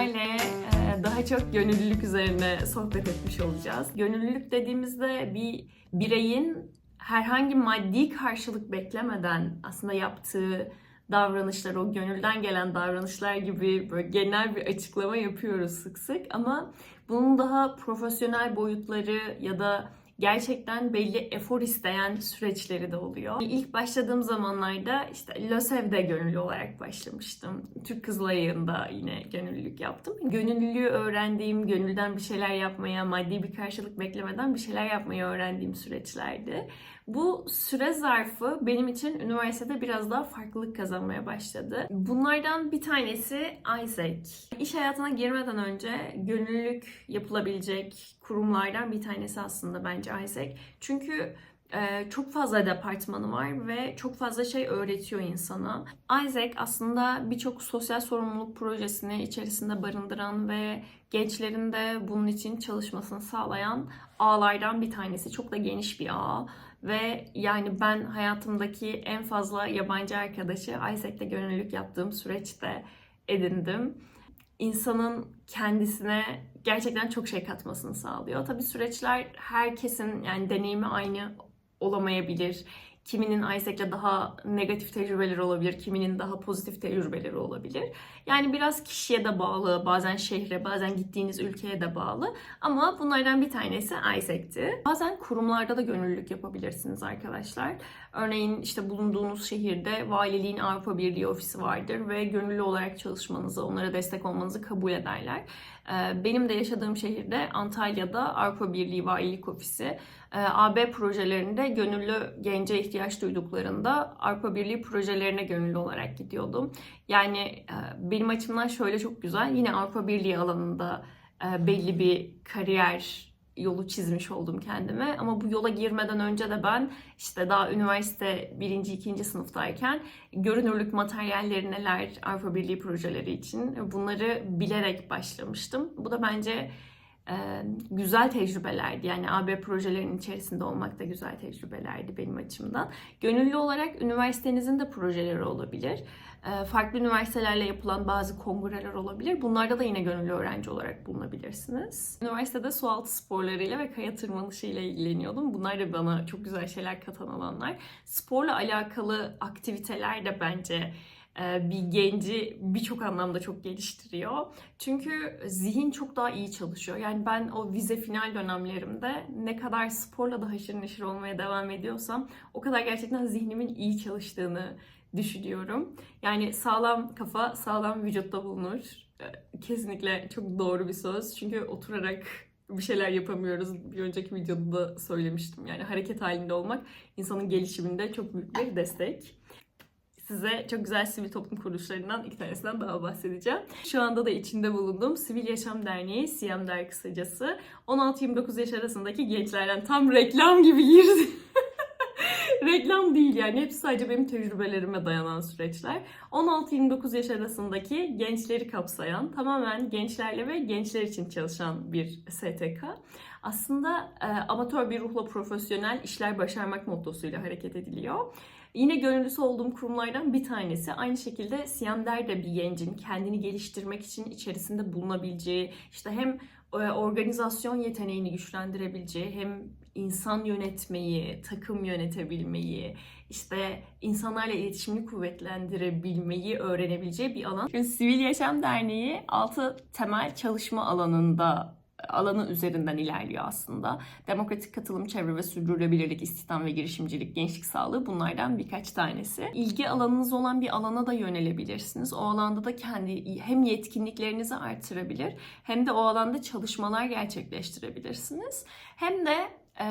sizlerle e, daha çok gönüllülük üzerine sohbet etmiş olacağız. Gönüllülük dediğimizde bir bireyin herhangi maddi karşılık beklemeden aslında yaptığı davranışlar, o gönülden gelen davranışlar gibi böyle genel bir açıklama yapıyoruz sık sık ama bunun daha profesyonel boyutları ya da gerçekten belli efor isteyen süreçleri de oluyor. İlk başladığım zamanlarda işte LÖSEV'de gönüllü olarak başlamıştım. Türk Kızılayı'nda yine gönüllülük yaptım. Gönüllülüğü öğrendiğim, gönülden bir şeyler yapmaya, maddi bir karşılık beklemeden bir şeyler yapmayı öğrendiğim süreçlerdi. Bu süre zarfı benim için üniversitede biraz daha farklılık kazanmaya başladı. Bunlardan bir tanesi Isaac. İş hayatına girmeden önce gönüllülük yapılabilecek kurumlardan bir tanesi aslında bence Isaac. Çünkü e, çok fazla departmanı var ve çok fazla şey öğretiyor insana. Isaac aslında birçok sosyal sorumluluk projesini içerisinde barındıran ve gençlerin de bunun için çalışmasını sağlayan ağlardan bir tanesi. Çok da geniş bir ağ. Ve yani ben hayatımdaki en fazla yabancı arkadaşı Isaac'te gönüllülük yaptığım süreçte edindim. İnsanın kendisine gerçekten çok şey katmasını sağlıyor. Tabii süreçler herkesin yani deneyimi aynı olamayabilir. Kiminin Isaac'le daha negatif tecrübeleri olabilir, kiminin daha pozitif tecrübeleri olabilir. Yani biraz kişiye de bağlı, bazen şehre, bazen gittiğiniz ülkeye de bağlı. Ama bunlardan bir tanesi Isaac'ti. Bazen kurumlarda da gönüllülük yapabilirsiniz arkadaşlar. Örneğin işte bulunduğunuz şehirde valiliğin Avrupa Birliği ofisi vardır ve gönüllü olarak çalışmanızı, onlara destek olmanızı kabul ederler. Ee, Benim de yaşadığım şehirde Antalya'da Avrupa Birliği Valilik Ofisi e, AB projelerinde gönüllü gence ihtiyaç duyduklarında Avrupa Birliği projelerine gönüllü olarak gidiyordum. Yani e, benim açımdan şöyle çok güzel. Yine Avrupa Birliği alanında e, belli bir kariyer yolu çizmiş oldum kendime. Ama bu yola girmeden önce de ben işte daha üniversite birinci, ikinci sınıftayken görünürlük materyalleri neler Avrupa Birliği projeleri için bunları bilerek başlamıştım. Bu da bence güzel tecrübelerdi. Yani AB projelerinin içerisinde olmak da güzel tecrübelerdi benim açımdan. Gönüllü olarak üniversitenizin de projeleri olabilir. Farklı üniversitelerle yapılan bazı kongreler olabilir. Bunlarda da yine gönüllü öğrenci olarak bulunabilirsiniz. Üniversitede sualtı sporlarıyla ve kaya tırmanışıyla ilgileniyordum. Bunlar da bana çok güzel şeyler katan alanlar. Sporla alakalı aktiviteler de bence bir genci birçok anlamda çok geliştiriyor. Çünkü zihin çok daha iyi çalışıyor. Yani ben o vize final dönemlerimde ne kadar sporla da haşır neşir olmaya devam ediyorsam o kadar gerçekten zihnimin iyi çalıştığını düşünüyorum. Yani sağlam kafa sağlam vücutta bulunur. E, Kesinlikle çok doğru bir söz. Çünkü oturarak bir şeyler yapamıyoruz. Bir önceki videoda da söylemiştim. Yani hareket halinde olmak insanın gelişiminde çok büyük bir destek. Size çok güzel sivil toplum kuruluşlarından iki tanesinden daha bahsedeceğim. Şu anda da içinde bulunduğum Sivil Yaşam Derneği, SİYAMDER kısacası. 16-29 yaş arasındaki gençlerden tam reklam gibi girdi. reklam değil yani hepsi sadece benim tecrübelerime dayanan süreçler. 16-29 yaş arasındaki gençleri kapsayan, tamamen gençlerle ve gençler için çalışan bir STK. Aslında e, amatör bir ruhla profesyonel işler başarmak mottosuyla hareket ediliyor. Yine gönüllüsü olduğum kurumlardan bir tanesi. Aynı şekilde Siyander de bir gencin kendini geliştirmek için içerisinde bulunabileceği, işte hem e, organizasyon yeteneğini güçlendirebileceği, hem insan yönetmeyi, takım yönetebilmeyi, işte insanlarla iletişimini kuvvetlendirebilmeyi öğrenebileceği bir alan. Çünkü Sivil Yaşam Derneği altı temel çalışma alanında alanı üzerinden ilerliyor aslında. Demokratik katılım, çevre ve sürdürülebilirlik, istihdam ve girişimcilik, gençlik sağlığı bunlardan birkaç tanesi. İlgi alanınız olan bir alana da yönelebilirsiniz. O alanda da kendi hem yetkinliklerinizi artırabilir hem de o alanda çalışmalar gerçekleştirebilirsiniz. Hem de e,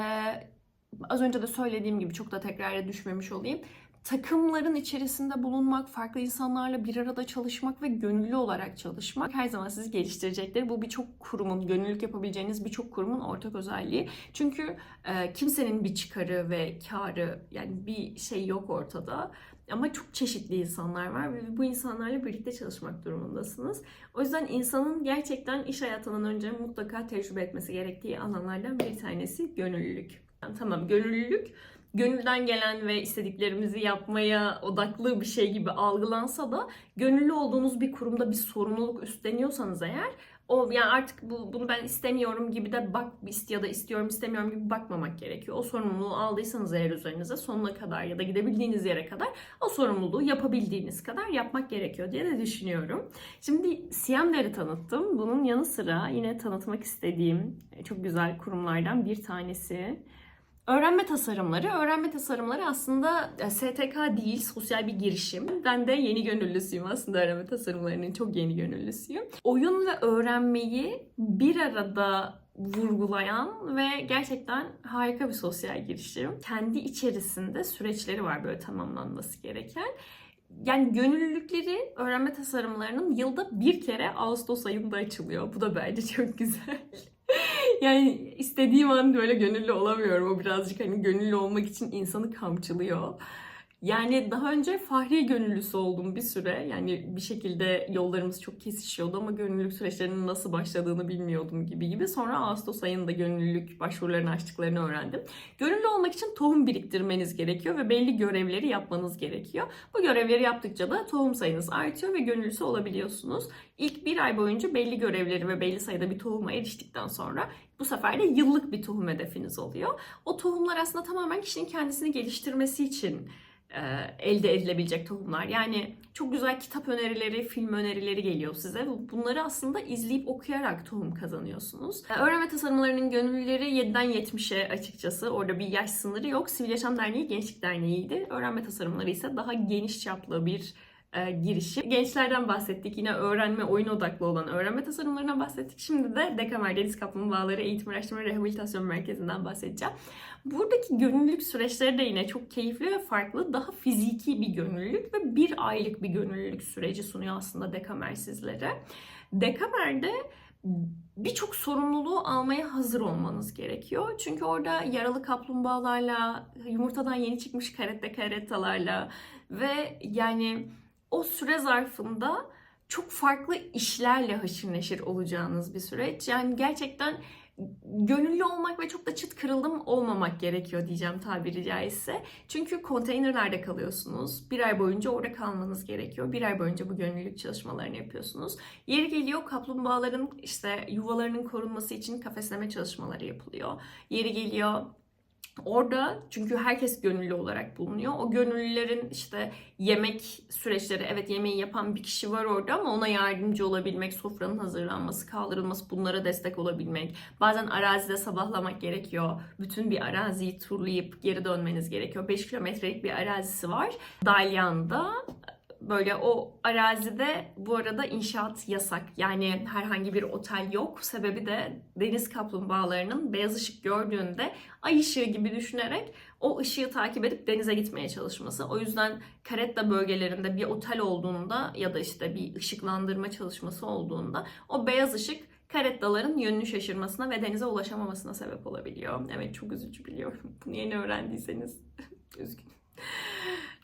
az önce de söylediğim gibi çok da tekrara düşmemiş olayım takımların içerisinde bulunmak, farklı insanlarla bir arada çalışmak ve gönüllü olarak çalışmak her zaman sizi geliştirecektir. Bu birçok kurumun, gönüllülük yapabileceğiniz birçok kurumun ortak özelliği. Çünkü e, kimsenin bir çıkarı ve karı yani bir şey yok ortada. Ama çok çeşitli insanlar var ve bu insanlarla birlikte çalışmak durumundasınız. O yüzden insanın gerçekten iş hayatından önce mutlaka tecrübe etmesi gerektiği alanlardan bir tanesi gönüllülük. Tamam gönüllülük gönülden gelen ve istediklerimizi yapmaya odaklı bir şey gibi algılansa da gönüllü olduğunuz bir kurumda bir sorumluluk üstleniyorsanız eğer o yani artık bu bunu ben istemiyorum gibi de bak ya da istiyorum istemiyorum gibi bakmamak gerekiyor. O sorumluluğu aldıysanız eğer üzerinize sonuna kadar ya da gidebildiğiniz yere kadar o sorumluluğu yapabildiğiniz kadar yapmak gerekiyor diye de düşünüyorum. Şimdi Siyemler'i tanıttım. Bunun yanı sıra yine tanıtmak istediğim çok güzel kurumlardan bir tanesi. Öğrenme tasarımları. Öğrenme tasarımları aslında e, STK değil, sosyal bir girişim. Ben de yeni gönüllüsüyüm aslında öğrenme tasarımlarının çok yeni gönüllüsüyüm. Oyun ve öğrenmeyi bir arada vurgulayan ve gerçekten harika bir sosyal girişim. Kendi içerisinde süreçleri var böyle tamamlanması gereken. Yani gönüllülükleri öğrenme tasarımlarının yılda bir kere Ağustos ayında açılıyor. Bu da bence çok güzel. Yani istediğim an böyle gönüllü olamıyorum. O birazcık hani gönüllü olmak için insanı kamçılıyor. Yani daha önce Fahriye gönüllüsü oldum bir süre. Yani bir şekilde yollarımız çok kesişiyordu ama gönüllülük süreçlerinin nasıl başladığını bilmiyordum gibi gibi. Sonra Ağustos ayında gönüllülük başvurularını açtıklarını öğrendim. Gönüllü olmak için tohum biriktirmeniz gerekiyor ve belli görevleri yapmanız gerekiyor. Bu görevleri yaptıkça da tohum sayınız artıyor ve gönüllüsü olabiliyorsunuz. İlk bir ay boyunca belli görevleri ve belli sayıda bir tohuma eriştikten sonra bu sefer de yıllık bir tohum hedefiniz oluyor. O tohumlar aslında tamamen kişinin kendisini geliştirmesi için elde edilebilecek tohumlar. Yani çok güzel kitap önerileri, film önerileri geliyor size. Bunları aslında izleyip okuyarak tohum kazanıyorsunuz. E, öğrenme tasarımlarının gönüllüleri 7'den 70'e açıkçası. Orada bir yaş sınırı yok. Sivil Yaşam Derneği Gençlik Derneği'ydi. Öğrenme tasarımları ise daha geniş çaplı bir e, girişi. Gençlerden bahsettik. Yine öğrenme, oyun odaklı olan öğrenme tasarımlarından bahsettik. Şimdi de Dekamer Deniz Kaplumbağaları Eğitim Araştırma Rehabilitasyon Merkezi'nden bahsedeceğim. Buradaki gönüllülük süreçleri de yine çok keyifli ve farklı. Daha fiziki bir gönüllülük ve bir aylık bir gönüllülük süreci sunuyor aslında Dekamer sizlere. Dekamer'de birçok sorumluluğu almaya hazır olmanız gerekiyor. Çünkü orada yaralı kaplumbağalarla, yumurtadan yeni çıkmış karette karettalarla ve yani o süre zarfında çok farklı işlerle haşır neşir olacağınız bir süreç. Yani gerçekten gönüllü olmak ve çok da çıt kırıldım olmamak gerekiyor diyeceğim tabiri caizse. Çünkü konteynerlerde kalıyorsunuz. Bir ay boyunca orada kalmanız gerekiyor. Bir ay boyunca bu gönüllülük çalışmalarını yapıyorsunuz. Yeri geliyor kaplumbağaların işte yuvalarının korunması için kafesleme çalışmaları yapılıyor. Yeri geliyor Orada çünkü herkes gönüllü olarak bulunuyor. O gönüllülerin işte yemek süreçleri, evet yemeği yapan bir kişi var orada ama ona yardımcı olabilmek, sofranın hazırlanması, kaldırılması, bunlara destek olabilmek. Bazen arazide sabahlamak gerekiyor. Bütün bir araziyi turlayıp geri dönmeniz gerekiyor. 5 kilometrelik bir arazisi var. Dalyan'da böyle o arazide bu arada inşaat yasak. Yani herhangi bir otel yok. Sebebi de deniz kaplumbağalarının beyaz ışık gördüğünde ay ışığı gibi düşünerek o ışığı takip edip denize gitmeye çalışması. O yüzden Karetta bölgelerinde bir otel olduğunda ya da işte bir ışıklandırma çalışması olduğunda o beyaz ışık karettaların yönünü şaşırmasına ve denize ulaşamamasına sebep olabiliyor. Evet çok üzücü biliyorum. Bunu yeni öğrendiyseniz üzgünüm.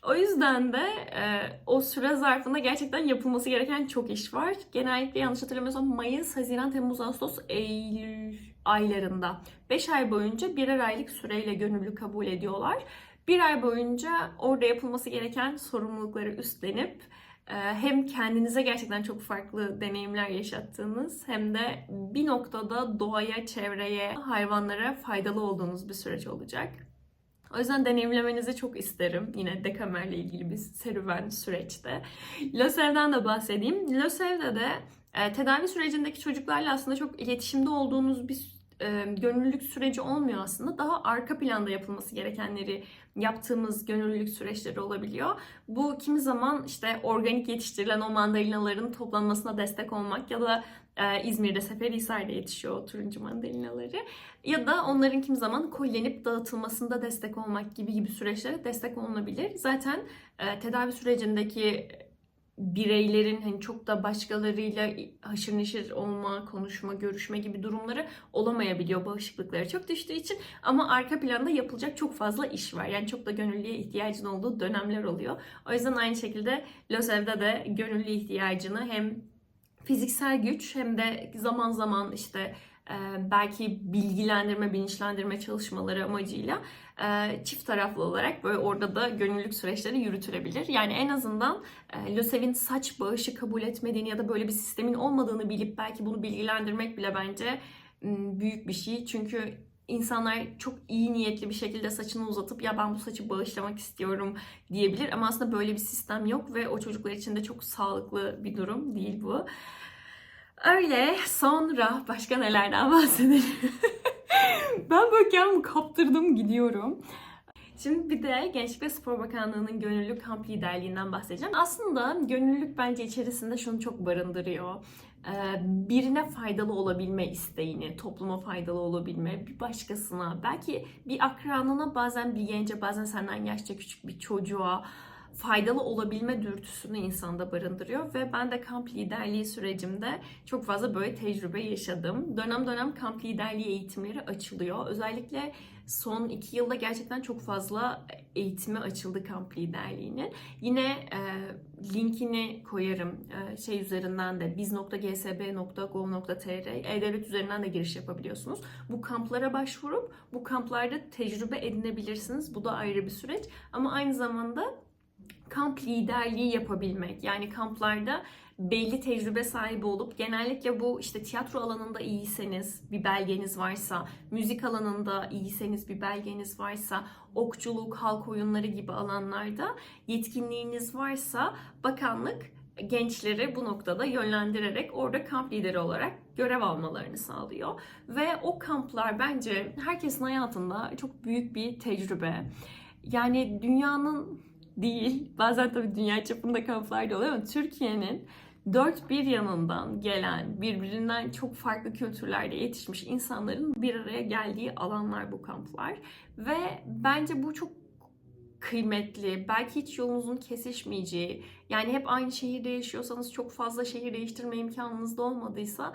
O yüzden de e, o süre zarfında gerçekten yapılması gereken çok iş var. Genellikle yanlış hatırlamıyorsam Mayıs, Haziran, Temmuz, Ağustos, Eylül aylarında 5 ay boyunca birer aylık süreyle gönüllü kabul ediyorlar. Bir ay boyunca orada yapılması gereken sorumlulukları üstlenip e, hem kendinize gerçekten çok farklı deneyimler yaşattığınız hem de bir noktada doğaya, çevreye, hayvanlara faydalı olduğunuz bir süreç olacak. O yüzden deneyimlemenizi çok isterim. Yine Dekamer'le ilgili bir serüven süreçte. LÖSEV'den de bahsedeyim. LÖSEV'de de e, tedavi sürecindeki çocuklarla aslında çok iletişimde olduğunuz bir e, gönüllülük süreci olmuyor aslında. Daha arka planda yapılması gerekenleri yaptığımız gönüllülük süreçleri olabiliyor. Bu kimi zaman işte organik yetiştirilen o mandalinaların toplanmasına destek olmak ya da e, İzmir'de Seferihisar'da yetişiyor o turuncu mandalinaları. Ya da onların kim zaman kollenip dağıtılmasında destek olmak gibi gibi süreçlere destek olunabilir. Zaten e, tedavi sürecindeki bireylerin hani çok da başkalarıyla haşır neşir olma, konuşma, görüşme gibi durumları olamayabiliyor bağışıklıkları çok düştüğü için ama arka planda yapılacak çok fazla iş var. Yani çok da gönüllüye ihtiyacın olduğu dönemler oluyor. O yüzden aynı şekilde LÖSEV'de de gönüllü ihtiyacını hem fiziksel güç hem de zaman zaman işte e, belki bilgilendirme, bilinçlendirme çalışmaları amacıyla e, çift taraflı olarak böyle orada da gönüllülük süreçleri yürütülebilir. Yani en azından e, LÖSEV'in saç bağışı kabul etmediğini ya da böyle bir sistemin olmadığını bilip belki bunu bilgilendirmek bile bence büyük bir şey. Çünkü insanlar çok iyi niyetli bir şekilde saçını uzatıp ya ben bu saçı bağışlamak istiyorum diyebilir ama aslında böyle bir sistem yok ve o çocuklar için de çok sağlıklı bir durum değil bu. Öyle sonra başka nelerden bahsedelim? ben böyle kendimi kaptırdım gidiyorum. Şimdi bir de Gençlik ve Spor Bakanlığı'nın gönüllü kamp liderliğinden bahsedeceğim. Aslında gönüllülük bence içerisinde şunu çok barındırıyor. Ee, Birine faydalı olabilme isteğini, topluma faydalı olabilme, bir başkasına, belki bir akranına, bazen bir gence, bazen senden yaşça küçük bir çocuğa faydalı olabilme dürtüsünü insanda barındırıyor ve ben de kamp liderliği sürecimde çok fazla böyle tecrübe yaşadım. Dönem dönem kamp liderliği eğitimleri açılıyor. Özellikle son iki yılda gerçekten çok fazla eğitimi açıldı kamp liderliğinin. Yine e, linkini koyarım e, şey üzerinden de biz.gsb.gov.tr e-devlet üzerinden de giriş yapabiliyorsunuz. Bu kamplara başvurup bu kamplarda tecrübe edinebilirsiniz. Bu da ayrı bir süreç ama aynı zamanda kamp liderliği yapabilmek. Yani kamplarda belli tecrübe sahibi olup genellikle bu işte tiyatro alanında iyiyseniz bir belgeniz varsa, müzik alanında iyiyseniz bir belgeniz varsa, okçuluk, halk oyunları gibi alanlarda yetkinliğiniz varsa bakanlık gençleri bu noktada yönlendirerek orada kamp lideri olarak görev almalarını sağlıyor. Ve o kamplar bence herkesin hayatında çok büyük bir tecrübe. Yani dünyanın değil, bazen tabii dünya çapında kamplar da oluyor ama Türkiye'nin dört bir yanından gelen, birbirinden çok farklı kültürlerde yetişmiş insanların bir araya geldiği alanlar bu kamplar. Ve bence bu çok kıymetli, belki hiç yolunuzun kesişmeyeceği, yani hep aynı şehirde yaşıyorsanız çok fazla şehir değiştirme imkanınız da olmadıysa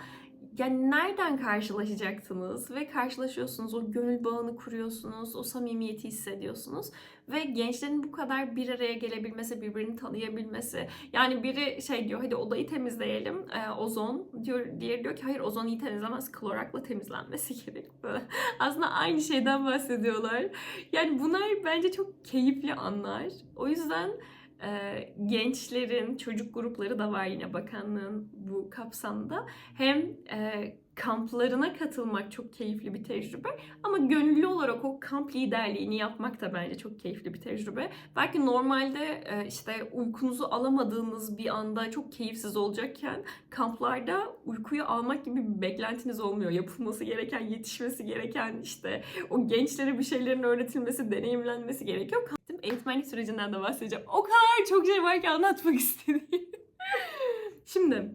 yani nereden karşılaşacaksınız ve karşılaşıyorsunuz, o gönül bağını kuruyorsunuz, o samimiyeti hissediyorsunuz ve gençlerin bu kadar bir araya gelebilmesi, birbirini tanıyabilmesi. Yani biri şey diyor hadi odayı temizleyelim, e, ozon diyor, diğeri diyor ki hayır ozon iyi temizlemez, klorakla temizlenmesi gerek. Aslında aynı şeyden bahsediyorlar. Yani bunlar bence çok keyifli anlar. O yüzden gençlerin çocuk grupları da var yine bakanlığın bu kapsamda. Hem kamplarına katılmak çok keyifli bir tecrübe ama gönüllü olarak o kamp liderliğini yapmak da bence çok keyifli bir tecrübe. Belki normalde işte uykunuzu alamadığınız bir anda çok keyifsiz olacakken kamplarda uykuyu almak gibi bir beklentiniz olmuyor. Yapılması gereken, yetişmesi gereken işte o gençlere bir şeylerin öğretilmesi, deneyimlenmesi gerekiyor eğitmenlik sürecinden de bahsedeceğim. O kadar çok şey var ki anlatmak istediğim. Şimdi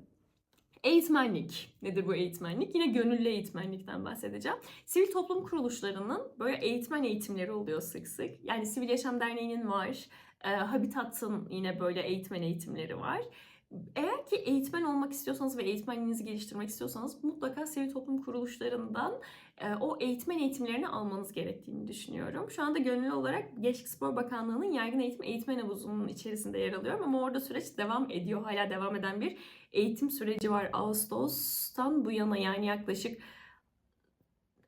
Eğitmenlik. Nedir bu eğitmenlik? Yine gönüllü eğitmenlikten bahsedeceğim. Sivil toplum kuruluşlarının böyle eğitmen eğitimleri oluyor sık sık. Yani Sivil Yaşam Derneği'nin var. E, Habitat'ın yine böyle eğitmen eğitimleri var. Eğer ki eğitmen olmak istiyorsanız ve eğitmenliğinizi geliştirmek istiyorsanız mutlaka sivil toplum kuruluşlarından e, o eğitmen eğitimlerini almanız gerektiğini düşünüyorum. Şu anda gönüllü olarak Gençlik Spor Bakanlığı'nın yaygın eğitim eğitmen havuzunun içerisinde yer alıyorum ama orada süreç devam ediyor. Hala devam eden bir eğitim süreci var. Ağustos'tan bu yana yani yaklaşık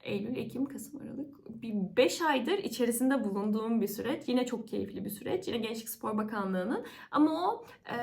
Eylül, Ekim, Kasım, Aralık bir 5 aydır içerisinde bulunduğum bir süreç. Yine çok keyifli bir süreç. Yine Gençlik Spor Bakanlığı'nın. Ama o e,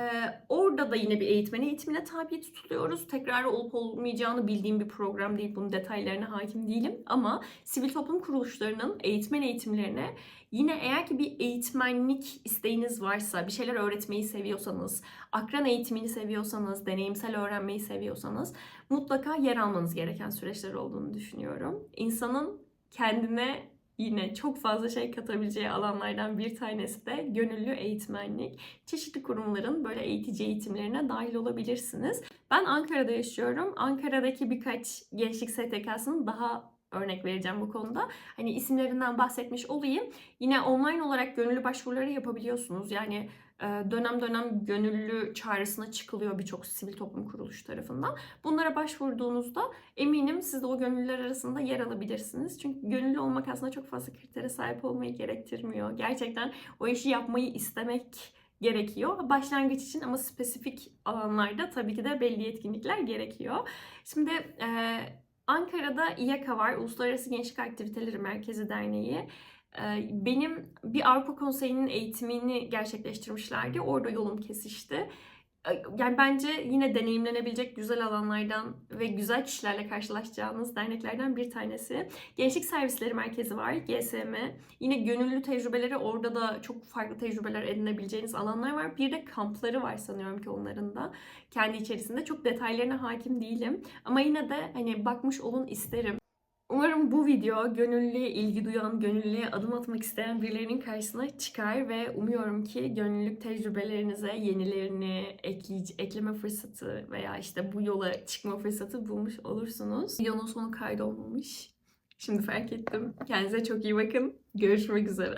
orada da yine bir eğitmen eğitimine tabi tutuluyoruz. Tekrar olup olmayacağını bildiğim bir program değil. Bunun detaylarına hakim değilim. Ama sivil toplum kuruluşlarının eğitmen eğitimlerine Yine eğer ki bir eğitmenlik isteğiniz varsa, bir şeyler öğretmeyi seviyorsanız, akran eğitimini seviyorsanız, deneyimsel öğrenmeyi seviyorsanız mutlaka yer almanız gereken süreçler olduğunu düşünüyorum. İnsanın kendine yine çok fazla şey katabileceği alanlardan bir tanesi de gönüllü eğitmenlik. Çeşitli kurumların böyle eğitici eğitimlerine dahil olabilirsiniz. Ben Ankara'da yaşıyorum. Ankara'daki birkaç gençlik STK'sının daha örnek vereceğim bu konuda. Hani isimlerinden bahsetmiş olayım. Yine online olarak gönüllü başvuruları yapabiliyorsunuz. Yani e, dönem dönem gönüllü çağrısına çıkılıyor birçok sivil toplum kuruluşu tarafından. Bunlara başvurduğunuzda eminim siz de o gönüllüler arasında yer alabilirsiniz. Çünkü gönüllü olmak aslında çok fazla kritere sahip olmayı gerektirmiyor. Gerçekten o işi yapmayı istemek gerekiyor. Başlangıç için ama spesifik alanlarda tabii ki de belli yetkinlikler gerekiyor. Şimdi e, Ankara'da İYAKA var, Uluslararası Gençlik Aktiviteleri Merkezi Derneği. Ee, Benim bir Avrupa Konseyi'nin eğitimini gerçekleştirmişlerdi. Orada yolum kesişti. Yani bence yine deneyimlenebilecek güzel alanlardan ve güzel kişilerle karşılaşacağınız derneklerden bir tanesi. Gençlik Servisleri Merkezi var, GSM. Yine gönüllü tecrübeleri orada da çok farklı tecrübeler edinebileceğiniz alanlar var. Bir de kampları var sanıyorum ki onların da kendi içerisinde. Çok detaylarına hakim değilim. Ama yine de hani bakmış olun isterim. Umarım bu video gönüllüye ilgi duyan, gönüllüye adım atmak isteyen birilerinin karşısına çıkar ve umuyorum ki gönüllülük tecrübelerinize yenilerini ekley- ekleme fırsatı veya işte bu yola çıkma fırsatı bulmuş olursunuz. Videonun sonu kaydolmamış. Şimdi fark ettim. Kendinize çok iyi bakın. Görüşmek üzere.